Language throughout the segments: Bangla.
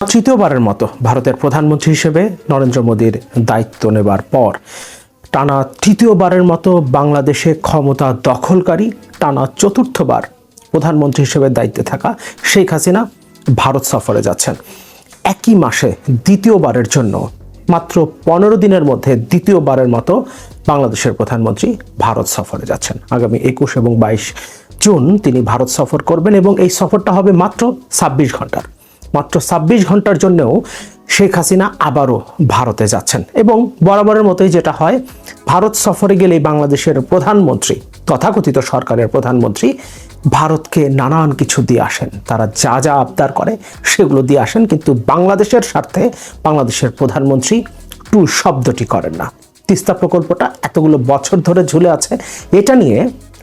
তৃতীয়বারের মতো ভারতের প্রধানমন্ত্রী হিসেবে নরেন্দ্র মোদীর দায়িত্ব নেবার পর টানা তৃতীয়বারের মতো বাংলাদেশে ক্ষমতা দখলকারী টানা চতুর্থবার প্রধানমন্ত্রী হিসেবে দায়িত্বে থাকা শেখ হাসিনা ভারত সফরে যাচ্ছেন। একই মাসে দ্বিতীয়বারের জন্য মাত্র পনেরো দিনের মধ্যে দ্বিতীয়বারের মতো বাংলাদেশের প্রধানমন্ত্রী ভারত সফরে যাচ্ছেন। আগামী একুশ এবং বাইশ জুন তিনি ভারত সফর করবেন এবং এই সফরটা হবে মাত্র ছাব্বিশ ঘণ্টার। মাত্র ছাব্বিশ ঘণ্টার জন্যও শেখ হাসিনা আবারও ভারতে যাচ্ছেন। এবং বরাবরের মতোই যেটা হয়, ভারত সফরে গেলেই বাংলাদেশের প্রধানমন্ত্রী, তথাকথিত সরকারের প্রধানমন্ত্রী ভারতকে নানান কিছু দিয়ে আসেন। তারা যা যা আবদার করে সেগুলো দিয়ে আসেন, কিন্তু বাংলাদেশের স্বার্থে বাংলাদেশের প্রধানমন্ত্রী টু শব্দটি করেন না। তিস্তা প্রকল্পটা এতগুলো বছর ধরে ঝুলে আছে, এটা নিয়ে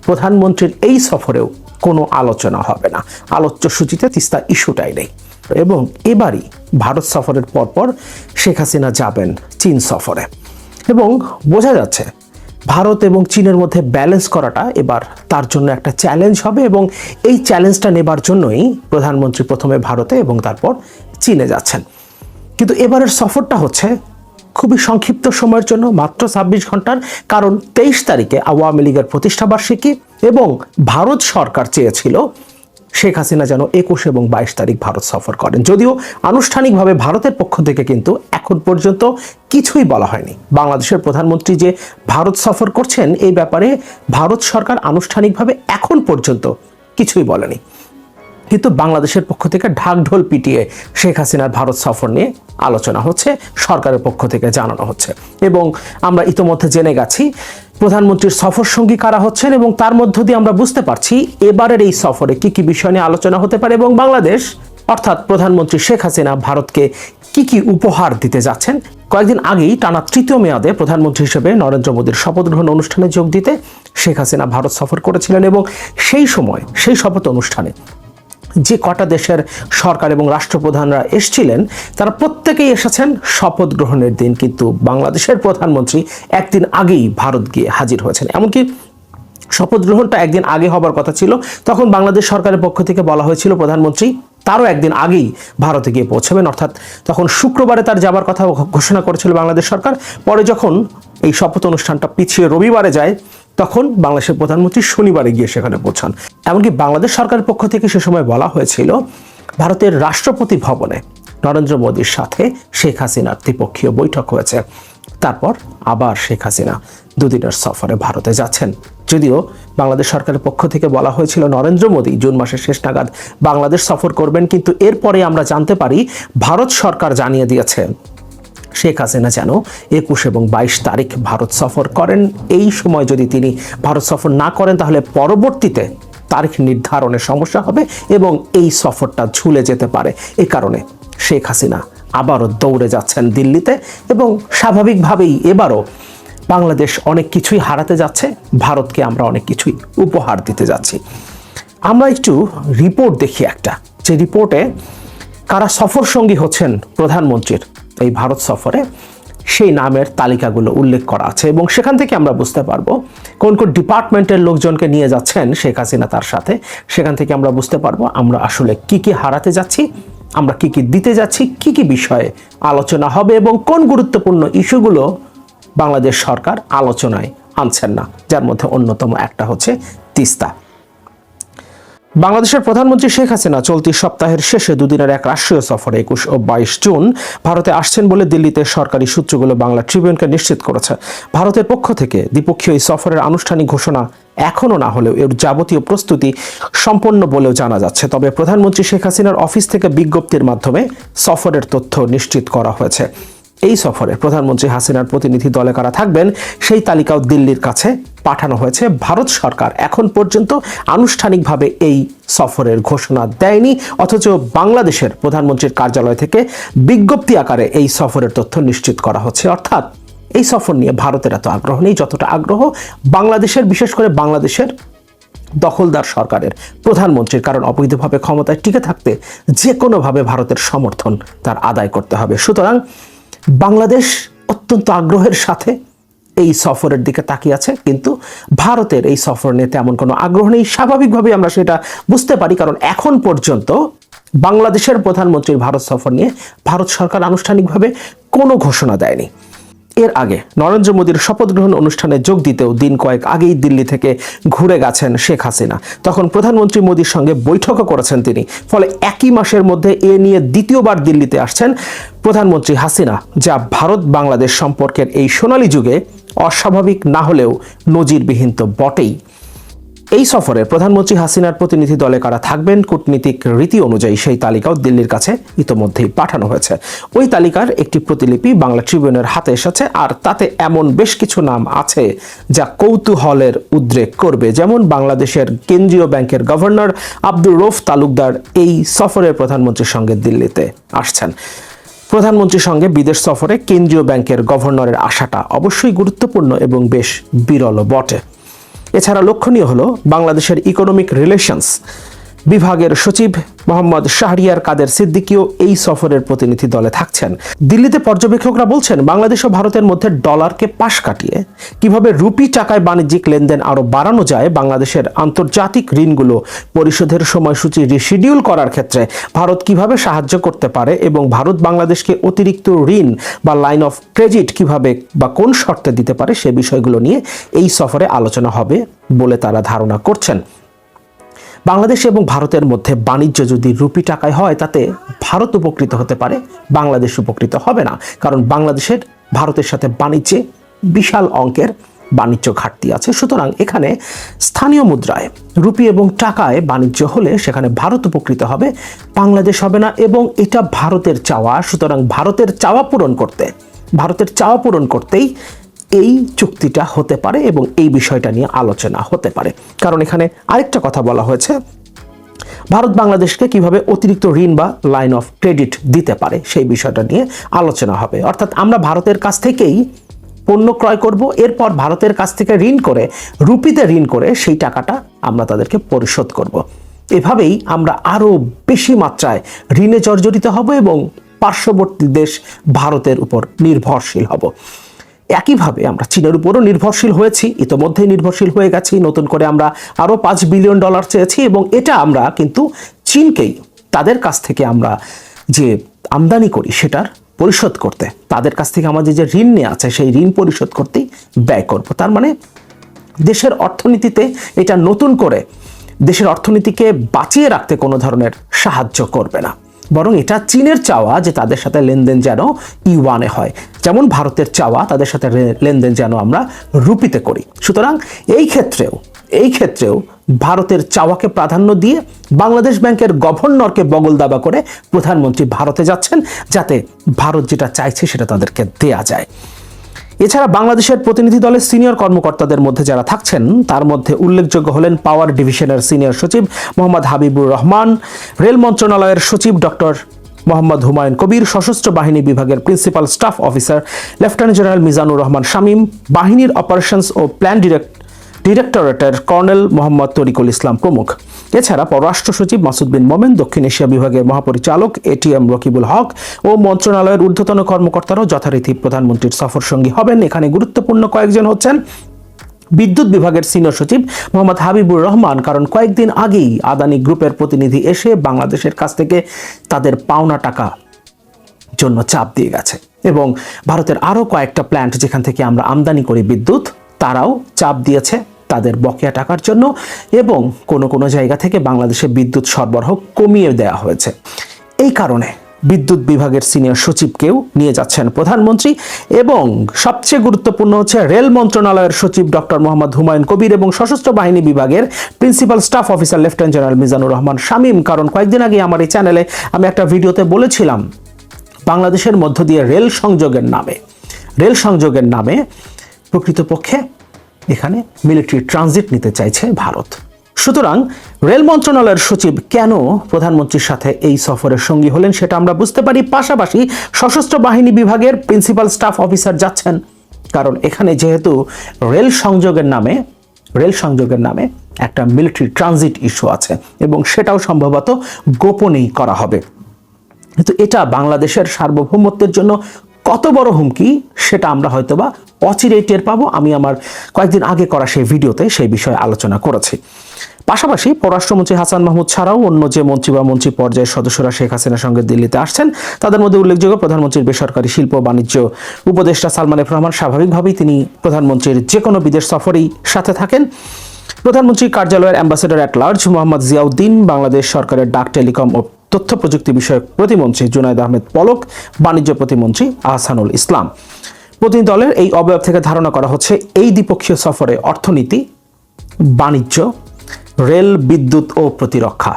প্রধানমন্ত্রীর এই সফরেও কোনো আলোচনা হবে না। আলোচ্য সূচিতে তিস্তা ইস্যুটাই নেই। এবং এবারই ভারত সফরের পরপর শেখ হাসিনা যাবেন চীন সফরে। এবং বোঝা যাচ্ছে, ভারত এবং চীনের মধ্যে ব্যালেন্স করাটা এবার তার জন্য একটা চ্যালেঞ্জ হবে এবং এই চ্যালেঞ্জটা নেবার জন্যই প্রধানমন্ত্রী প্রথমে ভারতে এবং তারপর চীনে যাচ্ছেন। কিন্তু এবারের সফরটা হচ্ছে খুবই সংক্ষিপ্ত সময়ের জন্য, মাত্র ছাব্বিশ ঘণ্টার, কারণ তেইশ তারিখে আওয়ামী লীগের প্রতিষ্ঠাবার্ষিকী এবং ভারত সরকার চেয়েছিল শেখ হাসিনা যেন একুশ এবং বাইশ তারিখ ভারত সফর করেন। যদিও আনুষ্ঠানিকভাবে ভারতের পক্ষ থেকে কিন্তু এখন পর্যন্ত কিছুই বলা হয়নি। বাংলাদেশের প্রধানমন্ত্রী যে ভারত সফর করছেন, এই ব্যাপারে ভারত সরকার আনুষ্ঠানিকভাবে এখন পর্যন্ত কিছুই বলেনি। কিন্তু বাংলাদেশের পক্ষ থেকে ঢাকঢোল পিটিয়ে শেখ হাসিনার ভারত সফর নিয়ে আলোচনা হচ্ছে, সরকারের পক্ষ থেকে জানানো হচ্ছে। এবং আমরা ইতোমধ্যে জেনে গেছি, প্রধানমন্ত্রীর সফর সঙ্গী কারা হচ্ছেন এবং তার মধ্য দিয়ে আমরা বুঝতে পারছি এবারের এই সফরে কি কি বিষয় নিয়ে আলোচনা হতে পারে এবং বাংলাদেশ, অর্থাৎ প্রধানমন্ত্রী শেখ হাসিনা ভারতকে কি কি উপহার দিতে যাচ্ছেন? কয়েকদিন আগেই টানা তৃতীয় মেয়াদে প্রধানমন্ত্রী হিসেবে নরেন্দ্র মোদীর শপথ গ্রহণ অনুষ্ঠানে যোগ দিতে শেখ হাসিনা ভারত সফর করেছিলেন এবং সেই সময়, সেই শপথ অনুষ্ঠানে যে কটা দেশের সরকার এবং রাষ্ট্রপ্রধানরা এসছিলেন, তারা প্রত্যেকেই এসেছেন শপথ গ্রহণের দিন। কিন্তু বাংলাদেশের প্রধানমন্ত্রী একদিন আগেই ভারত গিয়ে হাজির হয়েছেন। এমনকি শপথ গ্রহণটা একদিন আগে হবার কথা ছিল। তখন বাংলাদেশ সরকারের পক্ষ থেকে বলা হয়েছিল, প্রধানমন্ত্রী তারও একদিন আগেই ভারতে গিয়ে পৌঁছবেন। অর্থাৎ তখন শুক্রবারে তার যাবার কথা ঘোষণা করেছিল বাংলাদেশ সরকার। পরে যখন এই শপথ অনুষ্ঠানটা পিছিয়ে রবিবারে যায়, তখন বাংলাদেশের প্রধানমন্ত্রী শনিবারে গিয়ে সেখানে পৌঁছান। এমনকি বাংলাদেশ সরকারের পক্ষ থেকে সে সময় বলা হয়েছিল, ভারতের রাষ্ট্রপতি ভবনে নরেন্দ্র মোদীর সাথে শেখ হাসিনার দ্বিপক্ষীয় বৈঠক হয়েছে। তারপর আবার শেখ হাসিনা দুদিনের সফরে ভারতে যাচ্ছেন। যদিও বাংলাদেশ সরকারের পক্ষ থেকে বলা হয়েছিল, নরেন্দ্র মোদী জুন মাসের শেষ নাগাদ বাংলাদেশ সফর করবেন, কিন্তু এরপরে আমরা জানতে পারি ভারত সরকার জানিয়ে দিয়েছে, শেখ হাসিনা যেন একুশ এবং বাইশ তারিখ ভারত সফর করেন। এই সময় যদি তিনি ভারত সফর না করেন, তাহলে পরবর্তীতে তারিখ নির্ধারণে সমস্যা হবে এবং এই সফরটা ঝুলে যেতে পারে। এ কারণে শেখ হাসিনা আবারও দৌড়ে যাচ্ছেন দিল্লিতে এবং স্বাভাবিকভাবেই এবারও বাংলাদেশ অনেক কিছুই হারাতে যাচ্ছে, ভারতকে আমরা অনেক কিছুই উপহার দিতে যাচ্ছি। আমরা একটু রিপোর্ট দেখি একটা। যে রিপোর্টে কারা সফর সঙ্গী হচ্ছেন প্রধানমন্ত্রীর, এই ভারত সফরে সেই নামের তালিকাগুলো উল্লেখ করা আছে এবং সেখান থেকে আমরা বুঝতে পারব কোন কোন ডিপার্টমেন্টের লোকজনকে নিয়ে যাচ্ছেন শেখ হাসিনা তার সাথে। সেখান থেকে আমরা বুঝতে পারব আমরা আসলে কি কি হারাতে যাচ্ছি আমরা কি কি দিতে যাচ্ছি, কি কি বিষয়ে আলোচনা হবে এবং কোন গুরুত্বপূর্ণ ইস্যুগুলো বাংলাদেশ সরকার আলোচনায় আনছেন না, যার মধ্যে অন্যতম একটা হচ্ছে তিস্তা। বাংলাদেশের প্রধানমন্ত্রী শেখ হাসিনা চলতি সপ্তাহের শেষে দুদিনের এক রাষ্ট্রীয় সফরে একুশ ও বাইশ জুন ভারতে আসছেন বলে দিল্লিতে সরকারি সূত্রগুলো বাংলা ট্রিবিউনকে নিশ্চিত করেছে। ভারতের পক্ষ থেকে দ্বিপক্ষীয় এই সফরের আনুষ্ঠানিক ঘোষণা এখনও না হলেও এর যাবতীয় প্রস্তুতি সম্পন্ন বলেও জানা যাচ্ছে। তবে প্রধানমন্ত্রী শেখ হাসিনার অফিস থেকে বিজ্ঞপ্তির মাধ্যমে সফরের তথ্য নিশ্চিত করা হয়েছে। এই সফরে প্রধানমন্ত্রী হাসিনার প্রতিনিধি দলে কারা থাকবেন, সেই তালিকাও দিল্লির কাছে পাঠানো হয়েছে। ভারত সরকার এখন পর্যন্ত আনুষ্ঠানিকভাবে এই সফরের ঘোষণা দেয়নি, অথচ বাংলাদেশের প্রধানমন্ত্রীর কার্যালয় থেকে বিজ্ঞপ্তি আকারে এই সফরের তথ্য নিশ্চিত করা হচ্ছে। অর্থাৎ এই সফর নিয়ে ভারতের এত আগ্রহ নেই, যতটা আগ্রহ বাংলাদেশের, বিশেষ করে বাংলাদেশের দখলদার সরকারের, প্রধানমন্ত্রীর। কারণ অবৈধভাবে ক্ষমতায় টিকে থাকতে যে কোনোভাবে ভারতের সমর্থন তার আদায় করতে হবে। সুতরাং বাংলাদেশ অত্যন্ত আগ্রহের সাথে এই সফরের দিকে তাকিয়ে আছে, কিন্তু ভারতের এই সফর নিয়ে তেমন কোনো আগ্রহ নেই। স্বাভাবিকভাবেই আমরা সেটা বুঝতে পারি, কারণ এখন পর্যন্ত বাংলাদেশের প্রধানমন্ত্রীর ভারত সফর নিয়ে ভারত সরকার আনুষ্ঠানিকভাবে কোনো ঘোষণা দেয়নি। এর আগে নরেন্দ্র মোদীর শপথ গ্রহণ অনুষ্ঠানে যোগ দিতেও দিন কয়েক আগেই দিল্লি থেকে ঘুরে গেছেন শেখ হাসিনা। তখন প্রধানমন্ত্রী মোদীর সঙ্গে বৈঠকও করেছেন তিনি। ফলে একই মাসের মধ্যে এ নিয়ে দ্বিতীয়বার দিল্লিতে আসছেন প্রধানমন্ত্রী হাসিনা, যা ভারত বাংলাদেশ সম্পর্কের এই সোনালী যুগে অস্বাভাবিক না হলেও নজিরবিহীন তো বটেই। এই সফরে প্রধানমন্ত্রী হাসিনার প্রতিনিধি দলে কারা থাকবেন, কূটনীতিক রীতি অনুযায়ী সেই তালিকাও দিল্লির কাছে ইতোমধ্যেই পাঠানো হয়েছে। ওই তালিকার একটি প্রতিলিপি বাংলা ট্রিবিউনের হাতে এসেছে, আর তাতে এমন বেশ কিছু নাম আছে যা কৌতূহলের উদ্রেক করবে। যেমন বাংলাদেশের কেন্দ্রীয় ব্যাংকের গভর্নর আব্দুর রৌফ তালুকদার এই সফরের প্রধানমন্ত্রীর সঙ্গে দিল্লিতে আসছেন। প্রধানমন্ত্রীর সঙ্গে বিদেশ সফরে কেন্দ্রীয় ব্যাংকের গভর্নরের আসাটা অবশ্যই গুরুত্বপূর্ণ এবং বেশ বিরল বটে। এছাড়া লক্ষণীয় হলো বাংলাদেশের ইকোনমিক রিলেশনস বিভাগের সচিব মোহাম্মদ শাহরিয়ার কাদের সিদ্দিকিও এই সফরের প্রতিনিধি দলে থাকছেন। দিল্লিতে পর্যবেক্ষকরা বলছেন, বাংলাদেশ ও ভারতের মধ্যে ডলারকে পাশ কাটিয়ে কীভাবে রুপি টাকায় বাণিজ্যিক লেনদেন আরও বাড়ানো যায়, বাংলাদেশের আন্তর্জাতিক ঋণগুলো পরিশোধের সময়সূচি রিশিডিউল করার ক্ষেত্রে ভারত কীভাবে সাহায্য করতে পারে এবং ভারত বাংলাদেশকে অতিরিক্ত ঋণ বা লাইন অফ ক্রেডিট কীভাবে বা কোন শর্তে দিতে পারে সে বিষয়গুলো নিয়ে এই সফরে আলোচনা হবে বলে তারা ধারণা করছেন। বাংলাদেশ এবং ভারতের মধ্যে বাণিজ্য যদি রুপি টাকায় হয়, তাতে ভারত উপকৃত হতে পারে, বাংলাদেশ উপকৃত হবে না। কারণ বাংলাদেশের, ভারতের সাথে বাণিজ্যে বিশাল অঙ্কের বাণিজ্য ঘাটতি আছে। সুতরাং এখানে স্থানীয় মুদ্রায় রুপি এবং টাকায় বাণিজ্য হলে সেখানে ভারত উপকৃত হবে, বাংলাদেশ হবে না, এবং এটা ভারতের চাওয়া। সুতরাং ভারতের চাওয়া পূরণ করতে, ভারতের চাওয়া পূরণ করতেই এই চুক্তিটা হতে পারে এবং এই বিষয়টা নিয়ে আলোচনা হতে পারে। কারণ এখানে আরেকটা কথা বলা হয়েছে, ভারত বাংলাদেশকে কীভাবে অতিরিক্ত ঋণ বা লাইন অফ ক্রেডিট দিতে পারে সেই বিষয়টা নিয়ে আলোচনা হবে। অর্থাৎ আমরা ভারতের কাছ থেকেই পণ্য ক্রয় করব, এরপর ভারতের কাছ থেকে ঋণ করে, রুপিতে ঋণ করে সেই টাকাটা আমরা তাদেরকে পরিশোধ করব। এভাবেই আমরা আরও বেশি মাত্রায় ঋণে জর্জরিত হব এবং পার্শ্ববর্তী দেশ ভারতের উপর নির্ভরশীল হব। একইভাবে আমরা চীনের উপরও নির্ভরশীল হয়েছি, ইতোমধ্যেই নির্ভরশীল হয়ে গেছি, নতুন করে আমরা আরও পাঁচ বিলিয়ন ডলার চেয়েছি এবং এটা আমরা কিন্তু চীনকেই, তাদের কাছ থেকে আমরা যে আমদানি করি সেটার পরিশোধ করতে, তাদের কাছ থেকে আমাদের যে ঋণ নেওয়া আছে সেই ঋণ পরিশোধ করতেই ব্যয় করব। তার মানে দেশের অর্থনীতিতে এটা নতুন করে দেশের অর্থনীতিকে বাঁচিয়ে রাখতে কোনো ধরনের সাহায্য করবে না। বরং এটা চীনের চাওয়া যে তাদের সাথে লেনদেন যেন ইউয়ানে হয়। যেমন ভারতের চাওয়া তাদের সাথে লেনদেন যেন আমরা রুপিতে করি। সুতরাং এই ক্ষেত্রেও এই ক্ষেত্রেও ভারতের চাওয়াকে প্রাধান্য দিয়ে বাংলাদেশ ব্যাংকের গভর্নরকে বগল দাবা করে প্রধানমন্ত্রী ভারতে যাচ্ছেন যাতে ভারত যেটা চাইছে সেটা তাদেরকে দেয়া যায়। এছাড়া বাংলাদেশের প্রতিনিধি দলের সিনিয়র কর্মকর্তাদের মধ্যে যারা থাকছেন, তার মধ্যে উল্লেখযোগ্য হলেন পাওয়ার ডিভিশনের সিনিয়র সচিব মোহাম্মদ হাবিবুর রহমান, রেল মন্ত্রণালয়ের সচিব ডক্টর মোহাম্মদ হুমায়ুন কবির, সশস্ত্র বাহিনী বিভাগের principal staff officer lieutenant general Mizanur Rahman Shamim, বাহিনীর অপারেশনস ও প্ল্যান ডিরেক্ট ডিরেক্টরেটের কর্নেল মোহাম্মদ তরিকুল ইসলাম প্রমুখ। এছাড়া পররাষ্ট্র সচিব মাসুদ বিন মোমেন, দক্ষিণ এশিয়া বিভাগের মহাপরিচালক এটিএম রকিবুল হক ও মন্ত্রণালয়ের ঊর্ধ্বতন কর্মকর্তারাও যথারীতি প্রধানমন্ত্রীর সফর সঙ্গী হবেন। এখানে গুরুত্বপূর্ণ কয়েকজন হচ্ছেন বিদ্যুৎ বিভাগের সিনিয়র সচিব মোহাম্মদ হাবিবুর রহমান। কারণ কয়েকদিন আগেই আদানি গ্রুপের প্রতিনিধি এসে বাংলাদেশের কাছ থেকে তাদের পাওনা টাকা জন্য চাপ দিয়ে গেছে এবং ভারতের আরও কয়েকটা প্ল্যান্ট যেখান থেকে আমরা আমদানি করি বিদ্যুৎ, তারাও চাপ দিয়েছে। তাদের বকেয়া টাকার জন্য এবং কোনো কোনো জায়গা থেকে বাংলাদেশে বিদ্যুৎ সরবরাহ কমিয়ে দেওয়া হয়েছে। এই কারণে বিদ্যুৎ বিভাগের সিনিয়র সচিবকেও নিয়ে যাচ্ছেন প্রধানমন্ত্রী এবং সবচেয়ে গুরুত্বপূর্ণ হচ্ছে রেল মন্ত্রণালয়ের সচিব ডক্টর মোহাম্মদ হুমায়ুন কবির এবং সশস্ত্র বাহিনী বিভাগের principal staff officer lieutenant general Mizanur Rahman Shamim. কারণ কয়েকদিন আগে আমার এই চ্যানেলে আমি একটা ভিডিওতে বলেছিলাম, বাংলাদেশের মধ্য দিয়ে রেল সংযোগের নামে, রেল সংযোগের নামে প্রকৃতপক্ষে এখানে মিলিটারি ট্রানজিট নিতে চাইছে ভারত। সুতরাং রেল মন্ত্রণালয়ের সচিব কেন প্রধানমন্ত্রীর সাথে এই সফরের সঙ্গী হলেন সেটা আমরা বুঝতে পারি। পাশাপাশি সশস্ত্র বাহিনী বিভাগের প্রিন্সিপাল স্টাফ অফিসার যাচ্ছেন। কারণ এখানে যেহেতু রেল সংযোগের নামে, রেল সংযোগের নামে একটা মিলিটারি ট্রানজিট ইস্যু আছে এবং সেটাও সম্ভবত গোপনেই করা হবে। কিন্তু এটা বাংলাদেশের সার্বভৌমত্বের জন্য কত বড় হুমকি, সেটা আমরা হয়তোবা অচিরেই টের পাবো। আমি আমার কয়েকদিন আগে করা সেই ভিডিওতে সেই বিষয়ে আলোচনা করেছি। পাশাপাশি পররাষ্ট্রমন্ত্রী হাসান মাহমুদ ছাড়াও অন্য যে মন্ত্রী বা মন্ত্রী পর্যায়ের সদস্যরা শেখ হাসিনার সঙ্গে দিল্লিতে আসছেন, তাদের মধ্যে উল্লেখযোগ্য প্রধানমন্ত্রীর বেসরকারি শিল্প, বাণিজ্য উপদেষ্টা সালমান রহমান স্বাভাবিকভাবেই তিনি প্রধানমন্ত্রীর যে কোনো বিদেশ সফরেই সাথে থাকেন। প্রধানমন্ত্রী কার্যালয়ের ambassador at large Mohammad Ziauddin, Bangladesh সরকারের ডাক, টেলিকম ও তথ্য প্রযুক্তি বিষয়ক প্রতিমন্ত্রী জুনায়দ আহমেদ পলক, বাণিজ্য প্রতিমন্ত্রী আহসানুল ইসলাম। প্রতিনিধি দলের এই অবয়ব থেকে ধারণা করা হচ্ছে এই দ্বিপক্ষীয় সফরে অর্থনীতি, বাণিজ্য, রেল, বিদ্যুৎ ও প্রতিরক্ষা।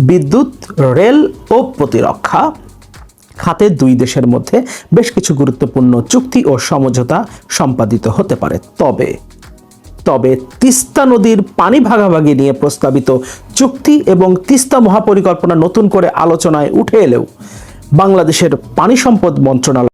বিদ্যুৎ, রেল ও প্রতিরক্ষা খাতে দুই দেশের মধ্যে বেশ কিছু গুরুত্বপূর্ণ চুক্তি ও সমঝোতা সম্পাদিত হতে পারে। তবে তবে তিস্তা নদীর পানি ভাগাভাগি নিয়ে প্রস্তাবিত চুক্তি এবং তিস্তা মহাপরিকল্পনা নতুন করে আলোচনায় উঠে এলেও বাংলাদেশের পানি সম্পদ মন্ত্রণালয়